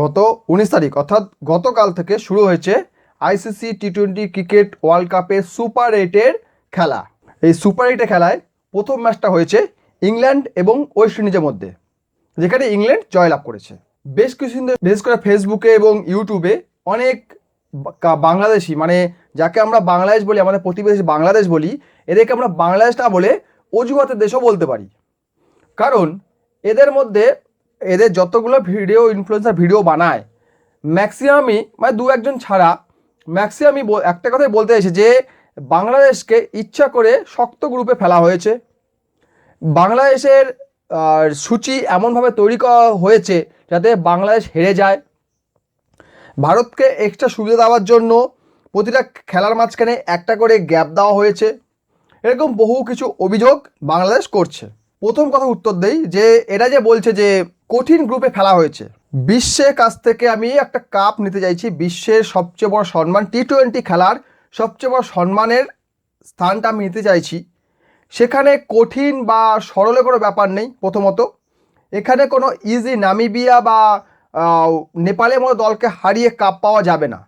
গত উনিশ তারিখ, অর্থাৎ গতকাল থেকে শুরু হয়েছে ICC T twenty cricket world কাপের সুপার এইটের খেলা। এই সুপার এইটে খেলায় প্রথম ম্যাচটা হয়েছে ইংল্যান্ড এবং ওয়েস্ট ইন্ডিজের মধ্যে, যেখানে ইংল্যান্ড জয়লাভ করেছে। বেশ কিছুদিন বিশেষ করে ফেসবুকে এবং ইউটিউবে অনেক বাংলাদেশি মানে যাকে আমরা বাংলাদেশ বলি, আমাদের প্রতিবেশী বাংলাদেশ বলি, এদেরকে আমরা বাংলাদেশ না বলে অজুহাতের দেশও বলতে পারি। কারণ এদের মধ্যে এদের যতগুলো ভিডিও ইনফ্লুয়েন্সার ভিডিও বানায় ম্যাক্সিমামই মানে দু একজন ছাড়া ম্যাক্সিমামই একটা কথাই বলতে এসে যে, বাংলাদেশকে ইচ্ছা করে শক্ত গ্রুপে ফেলা হয়েছে। বাংলাদেশের সূচি এমনভাবে তৈরি করা হয়েছে যাতে বাংলাদেশ হেরে যায়। ভারতকে এক্সট্রা সুবিধা দেওয়ার জন্য প্রতিটা খেলার মাঝখানে একটা করে গ্যাপ দেওয়া হয়েছে। এরকম বহু কিছু অভিযোগ বাংলাদেশ করছে। প্রথম কথা উত্তর দেই যে, এরা যে বলছে যে কঠিন গ্রুপে ফেলা হয়েছে। বিশ্বের কাছ থেকে আমি একটা কাপ নিতে চাইছি। বিশ্বের সবচেয়ে বড় সম্মান টি টোয়েন্টি খেলার সবচেয়ে বড় সম্মানের স্থানটা আমি নিতে চাইছি। সেখানে কঠিন বা সরলে কোনো ব্যাপার নেই প্রথমত। এখানে কোনো ইজি নামিবিয়া বা নেপালের মতো দলকে হারিয়ে কাপ পাওয়া যাবে না।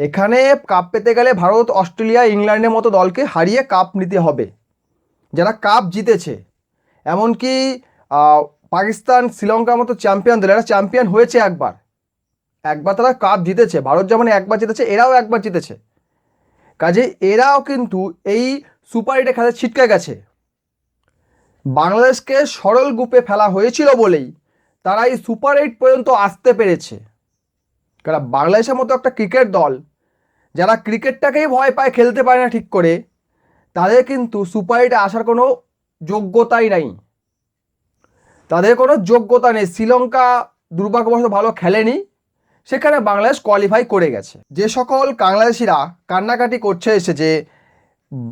এখানে কাপ পেতে গেলে ভারত, অস্ট্রেলিয়া, ইংল্যান্ডের মতো দলকে হারিয়ে কাপ নিতে হবে। যারা কাপ জিতেছে, এমনকি পাকিস্তান শ্রীলঙ্কার মতো চ্যাম্পিয়ন দল, এরা চ্যাম্পিয়ন হয়েছে একবার। একবার তারা কাপ জিতেছে। ভারত যেমন একবার জিতেছে, এরাও একবার জিতেছে। কাজে এরাও কিন্তু এই সুপার এইটে খেলা ছিটকে গেছে। বাংলাদেশকে সরল গ্রুপে ফেলা হয়েছিল বলেই তারা এই সুপার এইট পর্যন্ত আসতে পেরেছে। কারণ বাংলাদেশের মতো একটা ক্রিকেট দল, যারা ক্রিকেটটাকেই ভয় পায়, খেলতে পারে না ঠিক করে, তাদের কিন্তু সুপার এইটে আসার কোনো যোগ্যতাই নাই। তাদের কোনো যোগ্যতা নেই। শ্রীলঙ্কা দুর্ভাগ্যবশত ভালো খেলেনি। সেখানে বাংলাদেশ কোয়ালিফাই করে গেছে। যে সকল বাংলাদেশিরা কান্নাকাটি করছে এসে যে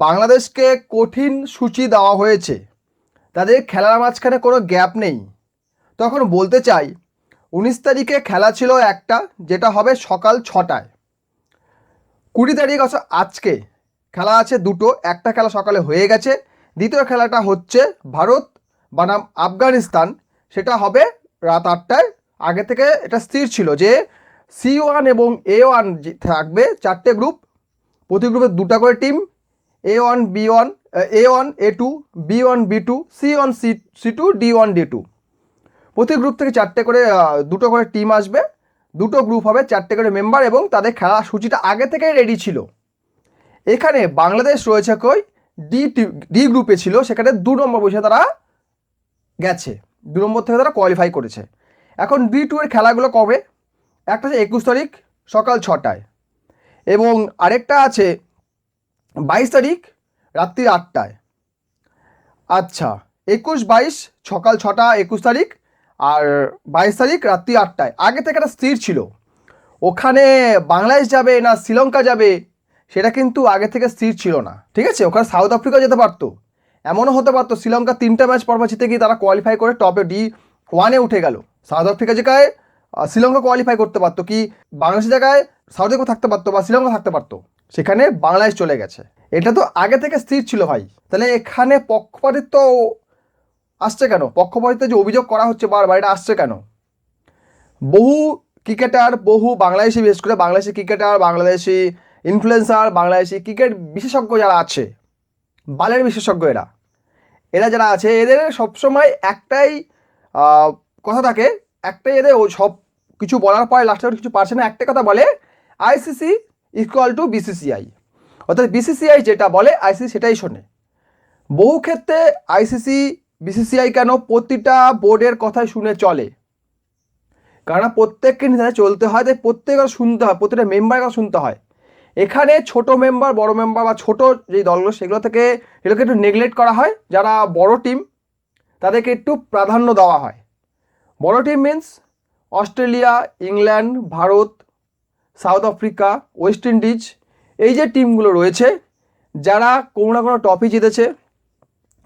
বাংলাদেশকে কঠিন সূচি দেওয়া হয়েছে, তাদের খেলার মাঝখানে কোনো গ্যাপ নেই। তখন বলতে চাই, উনিশ তারিখে খেলা ছিল একটা, যেটা হবে সকাল ছটায়। কুড়ি তারিখ আছে আজকে খেলা আছে দুটো, একটা খেলা সকালে হয়ে গেছে, দ্বিতীয় খেলাটা হচ্ছে ভারত বনাম আফগানিস্তান, সেটা হবে রাত আটটায়। আগে থেকে এটা স্থির ছিল যে সি ওয়ান এবং এ ওয়ান থাকবে চারটে গ্রুপ প্রতি গ্রুপে দুটা করে team A one, B one, A one, A two, B one, B two, C one, C C two, D one, D two. প্রতি গ্রুপ থেকে চারটে করে দুটো করে টিম আসবে। দুটো গ্রুপ হবে চারটে করে মেম্বার এবং তাদের খেলা সূচিটা আগে থেকেই রেডি ছিল। এখানে বাংলাদেশ রয়েছে কই? ডি টি ডি গ্রুপে ছিল, সেখানে দু নম্বর বসে তারা গেছে। দু নম্বর থেকে তারা কোয়ালিফাই করেছে। এখন বি টু এর খেলাগুলো কবে? একটা আছে একুশ তারিখ সকাল ছটায়। এবং আরেকটা আছে বাইশ তারিখ রাত্রি আটটায়। আচ্ছা একুশ বাইশ সকাল ছটা একুশ তারিখ আর বাইশ তারিখ রাত্রি আটটায়। আগে থেকে একটা স্থির ছিল। ওখানে বাংলাদেশ যাবে না শ্রীলঙ্কা যাবে, সেটা কিন্তু আগে থেকে স্থির ছিল না। ঠিক আছে? ওখানে সাউথ আফ্রিকা যেতে পারতো। এমনও হতে পারতো, শ্রীলঙ্কা তিনটা ম্যাচ পরপর জিতে গিয়ে তারা কোয়ালিফাই করে টপে ডি ওয়ানে উঠে গেল। সাউথ আফ্রিকা জায়গায় শ্রীলঙ্কা কোয়ালিফাই করতে পারতো কি বাংলাদেশের জায়গায় সাউথ আফ্রিকা থাকতে পারতো বা শ্রীলঙ্কা থাকতে পারতো, সেখানে বাংলাদেশ চলে গেছে। এটা তো আগে থেকে স্থির ছিল ভাই। তাহলে এখানে পক্ষপাতিত্ব আসছে কেন? পক্ষপাতিত্ব যে অভিযোগ করা হচ্ছে বারবার, এটা আসছে কেন? বহু ক্রিকেটার বহু বাংলাদেশি, বিশেষ করে Bangladeshi cricketer Bangladeshi influencer Bangladeshi cricket বিশেষজ্ঞ যারা আছে, বালের বিশেষজ্ঞ এরা এরা যারা আছে, এদের সবসময় একটাই কথা থাকে, একটাই এদের সব কিছু বলার পরে লাস্টে কিছু পারছে না, একটাই কথা বলে আইসিসি ইকুয়াল টু বিসিসিআই অর্থাৎ বিসিসিআই যেটা বলে আইসিসি সেটাই শোনে। বহু ক্ষেত্রে আইসিসি বিসিসিআই কেন প্রতিটা বোর্ডের কথাই শুনে চলে? কারণ প্রত্যেককে নিয়ে চলতে হয়, তাই প্রত্যেকের শুনতে হয় প্রতিটা মেম্বারের কথা শুনতে হয়। এখানে ছোট মেম্বার বড় মেম্বার বা ছোট যে দলগুলো, সেগুলো থেকে এগুলোকে একটু নেগলেক্ট করা হয়। যারা বড় টিম তাদেরকে একটু প্রাধান্য দেওয়া হয়। বড় team means Australia, England, Bharat, South Africa, West Indies, এই যে টিমগুলো রয়েছে, যারা কোনো না কোনো ট্রফি জিতেছে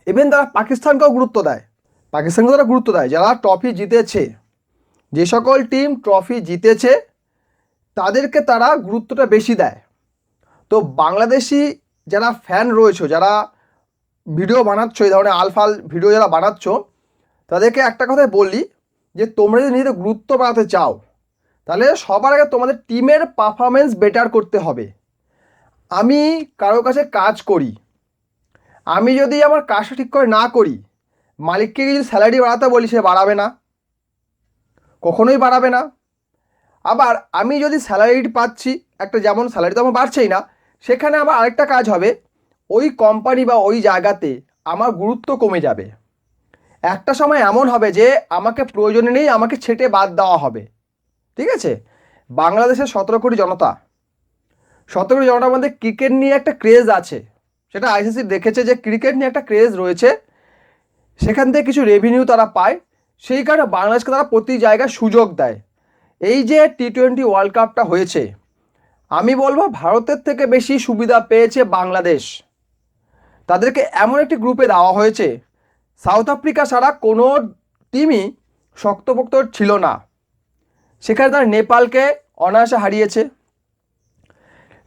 ইভেন তারা পাকিস্তানকেও গুরুত্ব দেয়। পাকিস্তানকেও তারা গুরুত্ব দেয়। যারা ট্রফি জিতেছে, যে সকল টিম ট্রফি জিতেছে, তাদেরকে তারা গুরুত্বটা বেশি দেয়। তো বাংলাদেশি যারা ফ্যান রয়েছে, যারা ভিডিও বানাচ্ছ, এই ধরনের আলফাল ভিডিও যারা বানাচ্ছ, তাদেরকে একটা কথাই বলি যে, তোমরা যদি নিজেদের গুরুত্ব বাড়াতে চাও, তাহলে সবার আগে তোমাদের টিমের পারফরমেন্স বেটার করতে হবে। আমি কারও কাছে কাজ করি, আমি যদি আমার কাজটা ঠিক করে না করি, মালিককে যদি স্যালারি বাড়াতে বলি, সে বাড়াবে না, কখনোই বাড়াবে না। আবার আমি যদি স্যালারি পাচ্ছি, একটা যেমন স্যালারি তো আমার বাড়ছেই না সেখানে আমার আরেকটা কাজ হবে। ওই কোম্পানি বা ওই জায়গাতে আমার গুরুত্ব কমে যাবে। একটা সময় এমন হবে যে, আমাকে প্রয়োজনে নেই, আমাকে ছেটে বাদ দেওয়া হবে। ঠিক আছে? বাংলাদেশের সতেরো কোটি জনতা। সতেরো কোটি জনতার মধ্যে ক্রিকেট নিয়ে একটা ক্রেজ আছে। সেটা আইসিসি দেখেছে যে ক্রিকেট নিয়ে একটা ক্রেজ রয়েছে। সেখান থেকে কিছু রেভিনিউ তারা পায়। সেই কারণে বাংলাদেশকে তারা প্রতি জায়গায় সুযোগ দেয়। এই যে টি টোয়েন্টি ওয়ার্ল্ড কাপটা হয়েছে আমি বলব ভারতের থেকে বেশি সুবিধা পেয়েছে বাংলাদেশ। তাদেরকে এমন একটি গ্রুপে দেওয়া হয়েছে সাউথ আফ্রিকা ছাড়া কোনো টিমই শক্তপোক্ত ছিল না। সেখানে তারা নেপালকে অনায়াসে হারিয়েছে,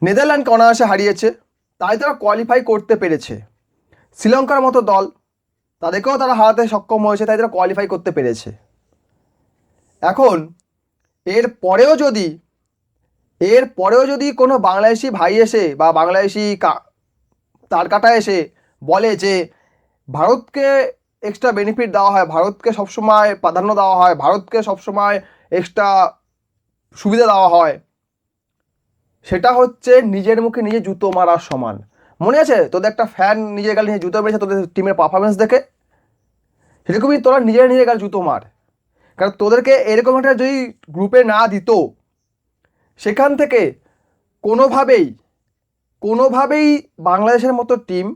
নেদারল্যান্ডকে অনায়াসে হারিয়েছে, তাই তারা কোয়ালিফাই করতে পেরেছে। শ্রীলঙ্কার মতো দল, তাদেরকেও তারা হারাতে সক্ষম হয়েছে, তাই তারা কোয়ালিফাই করতে পেরেছে। এখন এর পরেও যদি এর পরেও যদি কোনো বাংলাদেশি ভাই এসে বা বাংলাদেশি কা- তার কাটা এসে বলে যে ভারতকে এক্সট্রা বেনিফিট দেওয়া হয়, ভারতকে সবসময় প্রাধান্য দেওয়া হয়, ভারতকে সবসময় এক্সট্রা সুবিধা দেওয়া হয়, সেটা হচ্ছে নিজের মুখে নিজে জুতো মারার সমান। মনে আছে? তোদের একটা ফ্যান নিজের গালে নিয়ে জুতো মেরেছে, তোদের টিমের পারফরমেন্স দেখে? সেরকমই তোরা নিজের নিজের গালে জুতো মার। কারণ তোদেরকে এরকম একটা যদি গ্রুপে না দিত সেখান থেকে কোনোভাবেই কোনোভাবেই বাংলাদেশের মতো টিম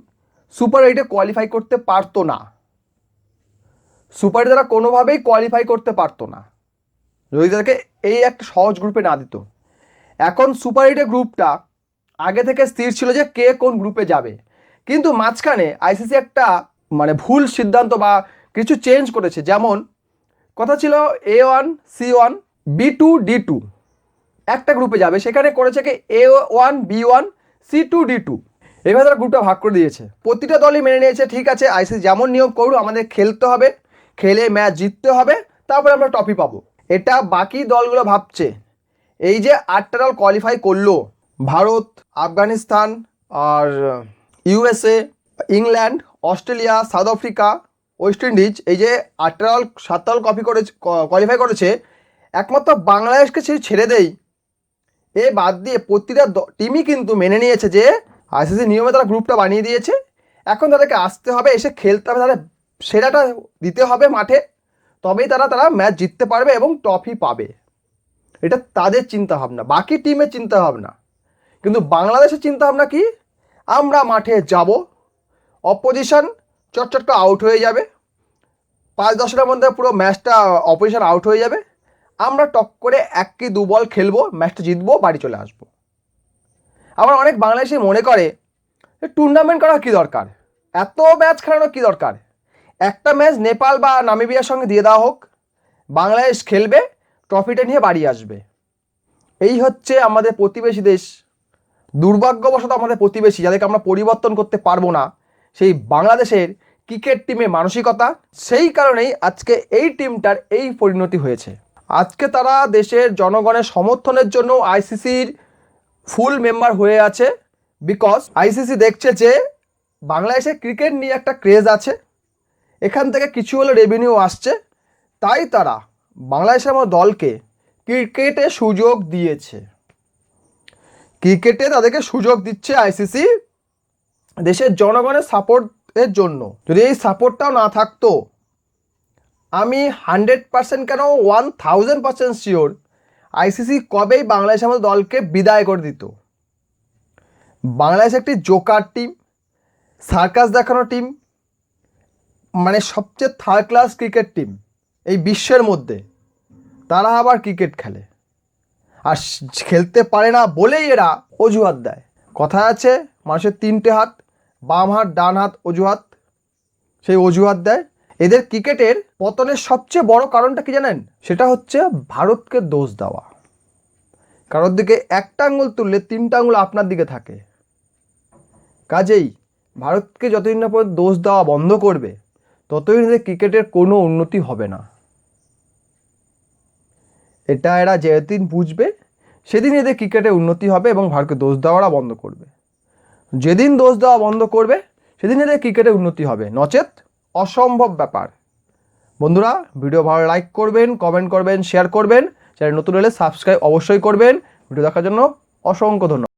সুপার এইটে কোয়ালিফাই করতে পারতো না। সুপার তারা কোনোভাবেই কোয়ালিফাই করতে পারতো না। যদি তাদেরকে এই একটা সহজ গ্রুপে না দিত। এখন সুপার এইটে গ্রুপটা আগে থেকে স্থির ছিল যে কে কোন গ্রুপে যাবে। কিন্তু মাঝখানে আইসিসি একটা মানে ভুল সিদ্ধান্ত বা কিছু চেঞ্জ করেছে। যেমন কথা ছিল A one C one B two D two একটা গ্রুপে যাবে, সেখানে করেছে কি? A one B one C two D two এভাবে তারা গ্রুপটা ভাগ করে দিয়েছে। প্রতিটা দলই মেনে নিয়েছে, ঠিক আছে আইসিসি যেমন নিয়ম করুক, আমাদের খেলতে হবে, খেলে ম্যাচ জিততে হবে, তারপরে আমরা ট্রফি পাবো। এটা বাকি দলগুলো ভাবছে। এই যে আটটা দল কোয়ালিফাই করল, ভারত, আফগানিস্তান আর USA England Australia South Africa West Indies এই যে আটটা দল, সাতটা দল কপি করেছে কোয়ালিফাই করেছে, একমাত্র বাংলাদেশকে ছেড়ে দেই। এ বাদ দিয়ে প্রতিটা টিমই কিন্তু মেনে নিয়েছে যে আইসিসি নিয়মে তারা গ্রুপটা বানিয়ে দিয়েছে। এখন তাদেরকে আসতে হবে, এসে খেলতে হবে, তাদের সেরাটা দিতে হবে মাঠে। তবেই তারা তারা ম্যাচ জিততে পারবে এবং ট্রফি পাবে। এটা তাদের চিন্তা ভাবনা বাকি টিমের চিন্তা ভাবনা কিন্তু বাংলাদেশের চিন্তা ভাবনা কি? আমরা মাঠে যাব অপোজিশন চটচট করে আউট হয়ে যাবে। পাঁচ দশটার মধ্যে পুরো ম্যাচটা অপোজিশন আউট হয়ে যাবে। আমরা টক করে এক কি দু বল খেলব ম্যাচটা জিতবো, বাড়ি চলে আসব। আবার অনেক বাংলাদেশি মনে করে টুর্নামেন্ট করা কী দরকার? এত ম্যাচ খেলানো কী দরকার? একটা ম্যাচ নেপাল বা নামিবিয়ার সঙ্গে দিয়ে দেওয়া হোক, বাংলাদেশ খেলবে ট্রফিটা নিয়ে বাড়ি আসবে। এই হচ্ছে আমাদের প্রতিবেশী দেশ। দুর্ভাগ্যবশত আমাদের প্রতিবেশী, যাদেরকে আমরা পরিবর্তন করতে পারব না, সেই বাংলাদেশের ক্রিকেট টিমে মানসিকতা, সেই কারণেই আজকে এই টিমটার এই পরিণতি হয়েছে। আজকে তারা দেশের জনগণের সমর্থনের জন্য আইসিসির ফুল মেম্বার হয়ে আছে বিকজ আইসিসি দেখছে যে বাংলাদেশে ক্রিকেট নিয়ে একটা ক্রেজ আছে। এখান থেকে কিছু হলে রেভিনিউ আসছে। তাই তারা বাংলাদেশের মতো দলকে ক্রিকেটে সুযোগ দিয়েছে। ক্রিকেটে তাদেরকে সুযোগ দিচ্ছে আইসিসি দেশের জনগণের সাপোর্টের জন্য। যদি এই সাপোর্টটাও না থাকতো আমি হান্ড্রেড পার্সেন্ট কেন one thousand percent sure ICC কবেই বাংলাদেশের মতো দলকে বিদায় করে দিত। বাংলাদেশ একটি জোকার টিম, সার্কাস দেখানো টিম মানে সবচেয়ে থার্ড ক্লাস ক্রিকেট টিম এই বিশ্বের মধ্যে। তারা আবার ক্রিকেট খেলে। আর খেলতে পারে না বলেই এরা অজুহাত দেয়। কথা আছে, মানুষের তিনটে হাত, বাম হাত, ডান হাত অজুহাত। সেই অজুহাত দেয় এদের ক্রিকেটের পতনের সবচেয়ে বড় কারণটা কি জানেন? সেটা হচ্ছে ভারতকে দোষ দেওয়া। কারোর দিকে একটা আঙুল তুললে তিনটা আঙুল আপনার দিকে থাকে। কাজেই ভারতকে যতদিন না পর্যন্ত দোষ দেওয়া বন্ধ করবে, ততদিন ক্রিকেটের কোনো উন্নতি হবে না। এটা এরা যেদিন বুঝবে, সেদিন এদের ক্রিকেটে উন্নতি হবে এবং ভারতকে দোষ দেওয়াটা বন্ধ করবে। যেদিন দোষ দেওয়া বন্ধ করবে, সেদিন এদের ক্রিকেটে উন্নতি হবে। নচেত অসম্ভব ব্যাপার। বন্ধুরা, ভিডিও ভালো লাইক করবেন কমেন্ট করবেন শেয়ার করবেন। চ্যানেল নতুন হলে সাবস্ক্রাইব অবশ্যই করবেন। ভিডিও দেখার জন্য অসংখ্য ধন্যবাদ।